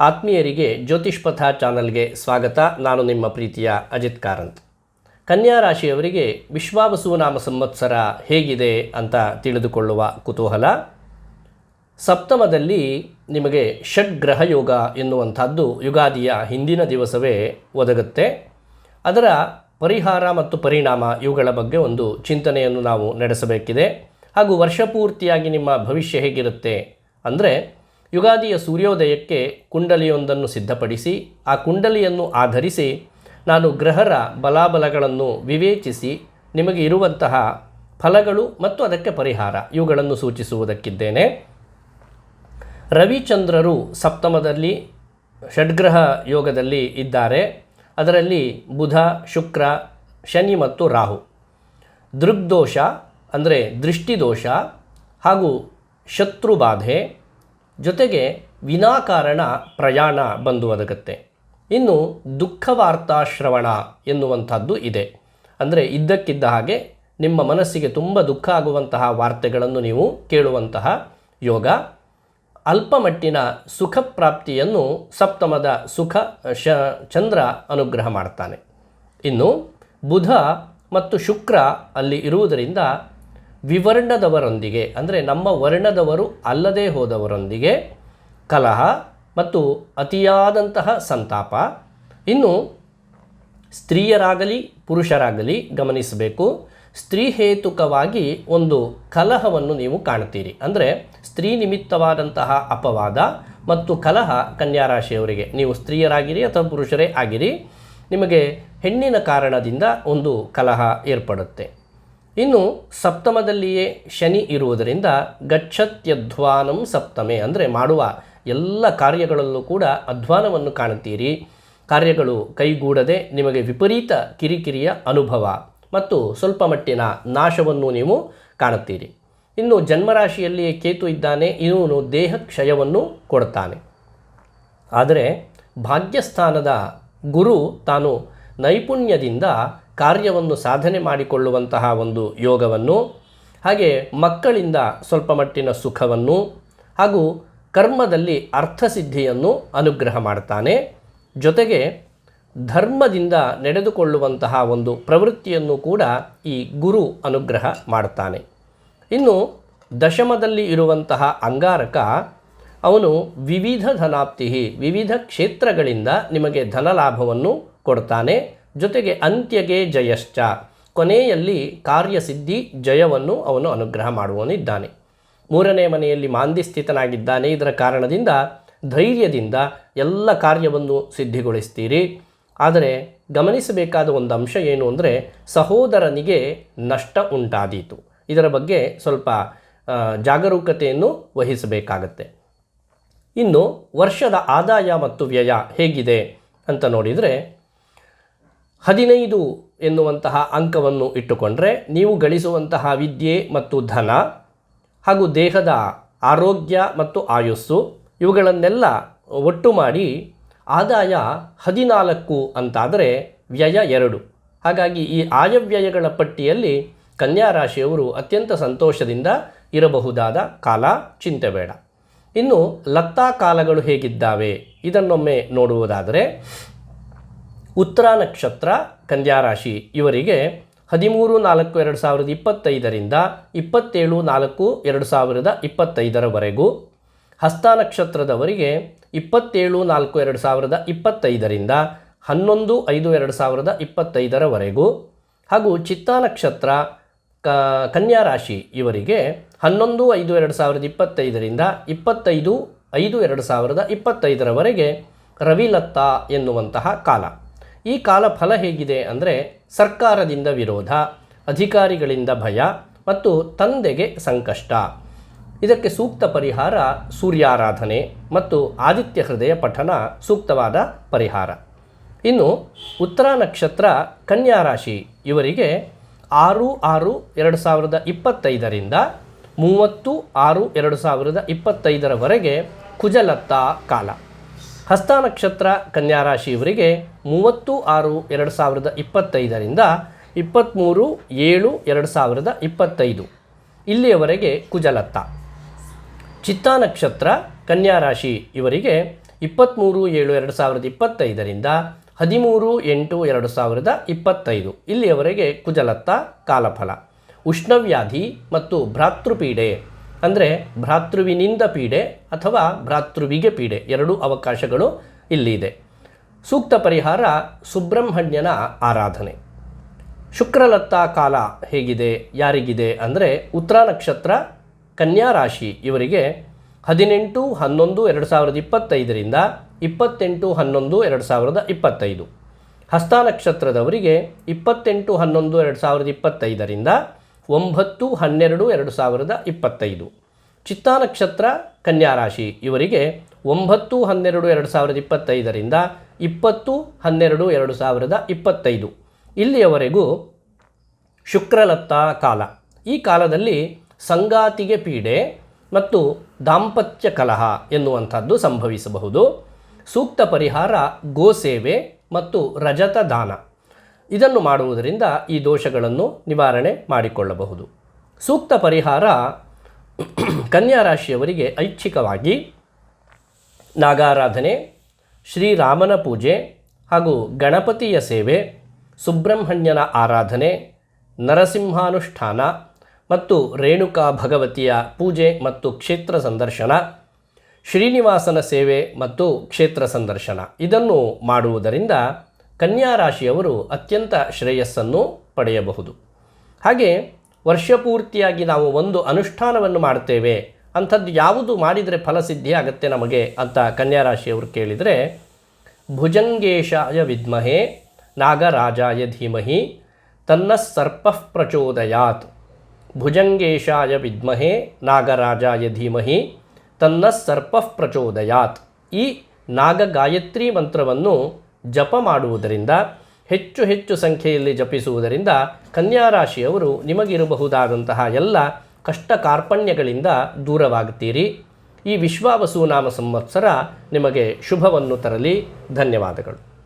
ಆತ್ಮೀಯರಿಗೆ ಜ್ಯೋತಿಷ್ ಪಥ ಚಾನಲ್ಗೆ ಸ್ವಾಗತ. ನಾನು ನಿಮ್ಮ ಪ್ರೀತಿಯ ಅಜಿತ್ ಕಾರಂತ್. ಕನ್ಯಾ ರಾಶಿಯವರಿಗೆ ವಿಶ್ವಾವಸು ನಾಮ ಸಂವತ್ಸರ ಹೇಗಿದೆ ಅಂತ ತಿಳಿದುಕೊಳ್ಳುವ ಕುತೂಹಲ. ಸಪ್ತಮದಲ್ಲಿ ನಿಮಗೆ ಷಡ್ ಯೋಗ ಎನ್ನುವಂಥದ್ದು ಯುಗಾದಿಯ ಹಿಂದಿನ ದಿವಸವೇ ಒದಗುತ್ತೆ. ಅದರ ಪರಿಹಾರ ಮತ್ತು ಪರಿಣಾಮ ಇವುಗಳ ಬಗ್ಗೆ ಒಂದು ಚಿಂತನೆಯನ್ನು ನಾವು ನಡೆಸಬೇಕಿದೆ. ಹಾಗೂ ವರ್ಷಪೂರ್ತಿಯಾಗಿ ನಿಮ್ಮ ಭವಿಷ್ಯ ಹೇಗಿರುತ್ತೆ? ಅಂದರೆ ಯುಗಾದಿಯ ಸೂರ್ಯೋದಯಕ್ಕೆ ಕುಂಡಲಿಯೊಂದನ್ನು ಸಿದ್ಧಪಡಿಸಿ, ಆ ಕುಂಡಲಿಯನ್ನು ಆಧರಿಸಿ ನಾನು ಗ್ರಹರ ಬಲಾಬಲಗಳನ್ನು ವಿವೇಚಿಸಿ ನಿಮಗೆ ಇರುವಂತಹ ಫಲಗಳು ಮತ್ತು ಅದಕ್ಕೆ ಪರಿಹಾರ ಇವುಗಳನ್ನು ಸೂಚಿಸುವುದಕ್ಕಿದ್ದೇನೆ. ರವಿಚಂದ್ರರು ಸಪ್ತಮದಲ್ಲಿ ಷಡ್ಗ್ರಹ ಯೋಗದಲ್ಲಿ ಇದ್ದಾರೆ. ಅದರಲ್ಲಿ ಬುಧ, ಶುಕ್ರ, ಶನಿ ಮತ್ತು ರಾಹು. ದೃಗ್ದೋಷ ಅಂದರೆ ದೃಷ್ಟಿದೋಷ ಹಾಗೂ ಶತ್ರುಬಾಧೆ ಜೊತೆಗೆ ವಿನಾಕಾರಣ ಪ್ರಯಾಣ ಬಂದು ಒದಗುತ್ತೆ ಇನ್ನು ದುಃಖವಾರ್ತಾ ಶ್ರವಣ ಎನ್ನುವಂಥದ್ದು ಇದೆ. ಅಂದರೆ ಇದ್ದಕ್ಕಿದ್ದ ಹಾಗೆ ನಿಮ್ಮ ಮನಸ್ಸಿಗೆ ತುಂಬ ದುಃಖ ಆಗುವಂತಹ ವಾರ್ತೆಗಳನ್ನು ನೀವು ಕೇಳುವಂತಹ ಯೋಗ. ಅಲ್ಪಮಟ್ಟಿನ ಸುಖ ಪ್ರಾಪ್ತಿಯನ್ನು ಸಪ್ತಮದ ಸುಖ, ಶ, ಚಂದ್ರ ಅನುಗ್ರಹ ಮಾಡ್ತಾನೆ. ಇನ್ನು ಬುಧ ಮತ್ತು ಶುಕ್ರ ಅಲ್ಲಿ ಇರುವುದರಿಂದ ವಿವರ್ಣದವರೊಂದಿಗೆ, ಅಂದರೆ ನಮ್ಮ ವರ್ಣದವರು ಅಲ್ಲದೆ ಹೋದವರೊಂದಿಗೆ ಕಲಹ ಮತ್ತು ಅತಿಯಾದಂತಹ ಸಂತಾಪ. ಇನ್ನು ಸ್ತ್ರೀಯರಾಗಲಿ, ಪುರುಷರಾಗಲಿ ಗಮನಿಸಬೇಕು. ಸ್ತ್ರೀ ಹೇತುಕವಾಗಿ ಒಂದು ಕಲಹವನ್ನು ನೀವು ಕಾಣ್ತೀರಿ ಅಂದರೆ ಸ್ತ್ರೀ ನಿಮಿತ್ತವಾದಂತಹ ಅಪವಾದ ಮತ್ತು ಕಲಹ ಕನ್ಯಾ ರಾಶಿಯವರಿಗೆ ನೀವು ಸ್ತ್ರೀಯರಾಗಿರಿ ಅಥವಾ ಪುರುಷರೇ ಆಗಿರಿ, ನಿಮಗೆ ಹೆಣ್ಣಿನ ಕಾರಣದಿಂದ ಒಂದು ಕಲಹ ಏರ್ಪಡುತ್ತೆ. ಇನ್ನು ಸಪ್ತಮದಲ್ಲಿಯೇ ಶನಿ ಇರುವುದರಿಂದ ಗಚ್ಚತ್ಯಧ್ವಾನಂ ಸಪ್ತಮೆ ಅಂದರೆ ಮಾಡುವ ಎಲ್ಲ ಕಾರ್ಯಗಳಲ್ಲೂ ಕೂಡ ಅಧ್ವಾನವನ್ನು ಕಾಣುತ್ತೀರಿ. ಕಾರ್ಯಗಳು ಕೈಗೂಡದೆ ನಿಮಗೆ ವಿಪರೀತ ಕಿರಿಕಿರಿಯ ಅನುಭವ ಮತ್ತು ಸ್ವಲ್ಪ ಮಟ್ಟಿನ ನಾಶವನ್ನು ನೀವು ಕಾಣುತ್ತೀರಿ. ಇನ್ನು ಜನ್ಮರಾಶಿಯಲ್ಲಿಯೇ ಕೇತು ಇದ್ದಾನೆ, ಇವನು ದೇಹ ಕ್ಷಯವನ್ನು ಕೊಡ್ತಾನೆ. ಆದರೆ ಭಾಗ್ಯಸ್ಥಾನದ ಗುರು ತಾನು ನೈಪುಣ್ಯದಿಂದ ಕಾರ್ಯವನ್ನು ಸಾಧನೆ ಮಾಡಿಕೊಳ್ಳುವಂತಹ ಒಂದು ಯೋಗವನ್ನು, ಹಾಗೆ ಮಕ್ಕಳಿಂದ ಸ್ವಲ್ಪ ಮಟ್ಟಿನ ಸುಖವನ್ನು ಹಾಗೂ ಕರ್ಮದಲ್ಲಿ ಅರ್ಥಸಿದ್ಧಿಯನ್ನು ಅನುಗ್ರಹ ಮಾಡ್ತಾನೆ. ಜೊತೆಗೆ ಧರ್ಮದಿಂದ ನಡೆದುಕೊಳ್ಳುವಂತಹ ಒಂದು ಪ್ರವೃತ್ತಿಯನ್ನು ಕೂಡ ಈ ಗುರು ಅನುಗ್ರಹ ಮಾಡ್ತಾನೆ. ಇನ್ನು ದಶಮದಲ್ಲಿ ಇರುವಂತಹ ಅಂಗಾರಕ, ಅವನು ವಿವಿಧ ಧನಾಪ್ತಿ ವಿವಿಧ ಕ್ಷೇತ್ರಗಳಿಂದ ನಿಮಗೆ ಧನಲಾಭವನ್ನು ಕೊಡ್ತಾನೆ. ಜೊತೆಗೆ ಅಂತ್ಯಗೆ ಜಯಶ್ಚ. ಕೊನೆಯಲ್ಲಿ ಕಾರ್ಯಸಿದ್ಧಿ ಜಯವನ್ನು ಅವನು ಅನುಗ್ರಹ ಮಾಡುವವನಿದ್ದಾನೆ. ಮೂರನೇ ಮನೆಯಲ್ಲಿ ಮಾಂದಿ ಸ್ಥಿತನಾಗಿದ್ದಾನೆ ಇದರ ಕಾರಣದಿಂದ ಧೈರ್ಯದಿಂದ ಎಲ್ಲ ಕಾರ್ಯವನ್ನು ಸಿದ್ಧಿಗೊಳಿಸ್ತೀರಿ. ಆದರೆ ಗಮನಿಸಬೇಕಾದ ಒಂದು ಅಂಶ ಏನು ಅಂದರೆ ಸಹೋದರನಿಗೆ ನಷ್ಟ ಉಂಟಾದೀತು. ಇದರ ಬಗ್ಗೆ ಸ್ವಲ್ಪ ಜಾಗರೂಕತೆಯನ್ನು ವಹಿಸಬೇಕಾಗತ್ತೆ. ಇನ್ನು ವರ್ಷದ ಆದಾಯ ಮತ್ತು ವ್ಯಯ ಹೇಗಿದೆ ಅಂತ ನೋಡಿದರೆ ಹದಿನೈದು ಎನ್ನುವಂತಹ ಅಂಕವನ್ನು ಇಟ್ಟುಕೊಂಡ್ರೆ ನೀವು ಗಳಿಸುವಂತಹ ವಿದ್ಯೆ ಮತ್ತು ಧನ ಹಾಗೂ ದೇಹದ ಆರೋಗ್ಯ ಮತ್ತು ಆಯುಸ್ಸು ಇವುಗಳನ್ನೆಲ್ಲ ಒಟ್ಟು ಮಾಡಿ ಆದಾಯ ಹದಿನಾಲ್ಕು ಅಂತಾದರೆ ವ್ಯಯ ಎರಡು. ಹಾಗಾಗಿ ಈ ಆಯವ್ಯಯಗಳ ಪಟ್ಟಿಯಲ್ಲಿ ಕನ್ಯಾ ರಾಶಿಯವರು ಅತ್ಯಂತ ಸಂತೋಷದಿಂದ ಇರಬಹುದಾದ ಕಾಲ ಚಿಂತೆ ಬೇಡ. ಇನ್ನು ಲತ್ತಾ ಕಾಲಗಳು ಹೇಗಿದ್ದಾವೆ? ಇದನ್ನೊಮ್ಮೆ ನೋಡುವುದಾದರೆ ಉತ್ತರ ನಕ್ಷತ್ರ, ಕನ್ಯಾ ರಾಶಿ ಇವರಿಗೆ ಹದಿಮೂರು ನಾಲ್ಕು ಎರಡು ಸಾವಿರದ ಇಪ್ಪತ್ತೈದರಿಂದ ಇಪ್ಪತ್ತೇಳು ನಾಲ್ಕು ಎರಡು ಸಾವಿರದ ಇಪ್ಪತ್ತೈದರವರೆಗೂ. ಹಸ್ತ ನಕ್ಷತ್ರದವರಿಗೆ ಇಪ್ಪತ್ತೇಳು ನಾಲ್ಕು ಎರಡು ಸಾವಿರದ ಇಪ್ಪತ್ತೈದರಿಂದ ಹನ್ನೊಂದು ಐದು ಎರಡು ಸಾವಿರದ ಇಪ್ಪತ್ತೈದರವರೆಗೂ. ಹಾಗೂ ಚಿತ್ತಾ ನಕ್ಷತ್ರ, ಕ, ಕನ್ಯಾ ರಾಶಿ ಇವರಿಗೆ ಹನ್ನೊಂದು ಐದು ಎರಡು ಸಾವಿರದ ಇಪ್ಪತ್ತೈದರಿಂದ ಇಪ್ಪತ್ತೈದು ಐದು ಎರಡು ಸಾವಿರದ ಇಪ್ಪತ್ತೈದರವರೆಗೆ ರವಿಲತ್ತ ಎನ್ನುವಂತಹ ಕಾಲ. ಈ ಕಾಲ ಫಲ ಹೇಗಿದೆ ಅಂದರೆ ಸರ್ಕಾರದಿಂದ ವಿರೋಧ, ಅಧಿಕಾರಿಗಳಿಂದ ಭಯ ಮತ್ತು ತಂದೆಗೆ ಸಂಕಷ್ಟ. ಇದಕ್ಕೆ ಸೂಕ್ತ ಪರಿಹಾರ ಸೂರ್ಯಾರಾಧನೆ ಮತ್ತು ಆದಿತ್ಯ ಹೃದಯ ಪಠನ ಸೂಕ್ತವಾದ ಪರಿಹಾರ. ಇನ್ನು ಉತ್ತರ ನಕ್ಷತ್ರ ಕನ್ಯಾ ರಾಶಿ ಇವರಿಗೆ ಆರು ಆರು ಎರಡು ಸಾವಿರದ ಇಪ್ಪತ್ತೈದರಿಂದ ಮೂವತ್ತು ಆರು ಎರಡು ಸಾವಿರದ ಇಪ್ಪತ್ತೈದರವರೆಗೆ ಕುಜಲತ್ತ ಕಾಲ. ಹಸ್ತ ನಕ್ಷತ್ರ ಕನ್ಯಾ ರಾಶಿ ಇವರಿಗೆ ಮೂವತ್ತು ಆರು ಎರಡು ಸಾವಿರದ ಇಪ್ಪತ್ತೈದರಿಂದ ಇಪ್ಪತ್ತ್ಮೂರು ಏಳು ಎರಡು ಸಾವಿರದ ಇಪ್ಪತ್ತೈದು. ಇಲ್ಲಿಯವರೆಗೆ ಕುಜಲತ್ತ. ಚಿತ್ತ ನಕ್ಷತ್ರ ಕನ್ಯಾ ರಾಶಿ ಇವರಿಗೆ ಇಪ್ಪತ್ತ್ಮೂರು ಏಳು ಎರಡು ಸಾವಿರದ ಇಪ್ಪತ್ತೈದರಿಂದ ಹದಿಮೂರು ಎಂಟು ಎರಡು ಸಾವಿರದ ಇಪ್ಪತ್ತೈದು. ಇಲ್ಲಿಯವರೆಗೆ ಕುಜಲತ್ತ, ಕಾಲಫಲ. ಉಷ್ಣವ್ಯಾಧಿ ಮತ್ತು ಭ್ರಾತೃಪೀಡೆ ಅಂದರೆ ಭ್ರಾತೃವಿನಿಂದ ಪೀಡೆ ಅಥವಾ ಭ್ರಾತೃವಿಗೆ ಪೀಡೆ, ಎರಡೂ ಅವಕಾಶಗಳು ಇಲ್ಲಿ ಇದೆ ಸೂಕ್ತ ಪರಿಹಾರ ಸುಬ್ರಹ್ಮಣ್ಯನ ಆರಾಧನೆ. ಶುಕ್ರಲತ್ತ ಕಾಲ ಹೇಗಿದೆ, ಯಾರಿಗಿದೆ ಅಂದರೆ ಉತ್ತರ ನಕ್ಷತ್ರ, ಕನ್ಯಾ ರಾಶಿ ಇವರಿಗೆ ಹದಿನೆಂಟು, ಹನ್ನೊಂದು, ಎರಡು ಸಾವಿರದ ಇಪ್ಪತ್ತೈದರಿಂದ ಇಪ್ಪತ್ತೆಂಟು, ಹನ್ನೊಂದು, ಎರಡು ಸಾವಿರದ ಇಪ್ಪತ್ತೈದು. ಹಸ್ತ ನಕ್ಷತ್ರದವರಿಗೆ ಇಪ್ಪತ್ತೆಂಟು, ಹನ್ನೊಂದು, ಎರಡು ಸಾವಿರದ ಇಪ್ಪತ್ತೈದರಿಂದ ಒಂಬತ್ತು, ಹನ್ನೆರಡು, ಎರಡು ಸಾವಿರದ ಇಪ್ಪತ್ತೈದು. ಚಿತ್ತಾ ನಕ್ಷತ್ರ, ಕನ್ಯಾ ರಾಶಿ. ಇವರಿಗೆ ಒಂಬತ್ತು, ಹನ್ನೆರಡು, ಎರಡು ಸಾವಿರದ ಇಪ್ಪತ್ತೈದರಿಂದ ಇಪ್ಪತ್ತು, ಹನ್ನೆರಡು, ಎರಡು ಸಾವಿರದ ಇಪ್ಪತ್ತೈದು. ಇಲ್ಲಿಯವರೆಗೂ ಶುಕ್ರಲತ್ತ ಕಾಲ. ಈ ಕಾಲದಲ್ಲಿ ಸಂಗಾತಿಗೆ ಪೀಡೆ ಮತ್ತು ದಾಂಪತ್ಯ ಕಲಹ ಎನ್ನುವಂಥದ್ದು ಸಂಭವಿಸಬಹುದು. ಸೂಕ್ತ ಪರಿಹಾರ ಗೋಸೇವೆ ಮತ್ತು ರಜತ ದಾನ. ಇದನ್ನು ಮಾಡುವುದರಿಂದ ಈ ದೋಷಗಳನ್ನು ನಿವಾರಣೆ ಮಾಡಿಕೊಳ್ಳಬಹುದು. ಸೂಕ್ತ ಪರಿಹಾರ ಕನ್ಯಾ ರಾಶಿಯವರಿಗೆ ಐಚ್ಛಿಕವಾಗಿ ನಾಗಾರಾಧನೆ, ಶ್ರೀರಾಮನ ಪೂಜೆ ಹಾಗೂ ಗಣಪತಿಯ ಸೇವೆ, ಸುಬ್ರಹ್ಮಣ್ಯನ ಆರಾಧನೆ, ನರಸಿಂಹಾನುಷ್ಠಾನ ಮತ್ತು ರೇಣುಕಾ ಭಗವತಿಯ ಪೂಜೆ ಮತ್ತು ಕ್ಷೇತ್ರ ಸಂದರ್ಶನ, ಶ್ರೀನಿವಾಸನ ಸೇವೆ ಮತ್ತು ಕ್ಷೇತ್ರ ಸಂದರ್ಶನ. ಇದನ್ನು ಮಾಡುವುದರಿಂದ ಕನ್ಯಾ ರಾಶಿಯವರು ಅತ್ಯಂತ ಶ್ರೇಯಸ್ಸನ್ನು ಪಡೆಯಬಹುದು. ಹಾಗೆ ವರ್ಷಪೂರ್ತಿಯಾಗಿ ನಾವು ಒಂದು ಅನುಷ್ಠಾನವನ್ನು ಮಾಡ್ತೇವೆ, ಅಂಥದ್ದು ಯಾವುದು ಮಾಡಿದರೆ ಫಲಸಿದ್ಧಿ ಆಗುತ್ತೆ ನಮಗೆ ಅಂತ ಕನ್ಯಾ ರಾಶಿಯವರು ಕೇಳಿದರೆ, ಭುಜಂಗೇಶಾಯ ವಿದ್ಮಹೆ, ನಾಗರಾಜಾಯ ಧೀಮಹಿ, ತನ್ನ ಸರ್ಪ ಪ್ರಚೋದಯಾತ್. ಭುಜಂಗೇಶಾಯ ವಿದ್ಮಹೆ, ನಾಗರಾಜಾಯ ಧೀಮಹಿ, ತನ್ನ ಸರ್ಪ ಪ್ರಚೋದಯಾತ್. ಈ ನಾಗ ಗಾಯತ್ರಿ ಮಂತ್ರವನ್ನು ಜಪ ಮಾಡುವುದರಿಂದ, ಹೆಚ್ಚು ಹೆಚ್ಚು ಸಂಖ್ಯೆಯಲ್ಲಿ ಜಪಿಸುವುದರಿಂದ ಕನ್ಯಾರಾಶಿಯವರು ನಿಮಗಿರಬಹುದಾದಂತಹ ಎಲ್ಲ ಕಷ್ಟ ಕಾರ್ಪಣ್ಯಗಳಿಂದ ದೂರವಾಗುತ್ತೀರಿ. ಈ ವಿಶ್ವಾವಸು ನಾಮ ಸಂವತ್ಸರ ನಿಮಗೆ ಶುಭವನ್ನು ತರಲಿ. ಧನ್ಯವಾದಗಳು.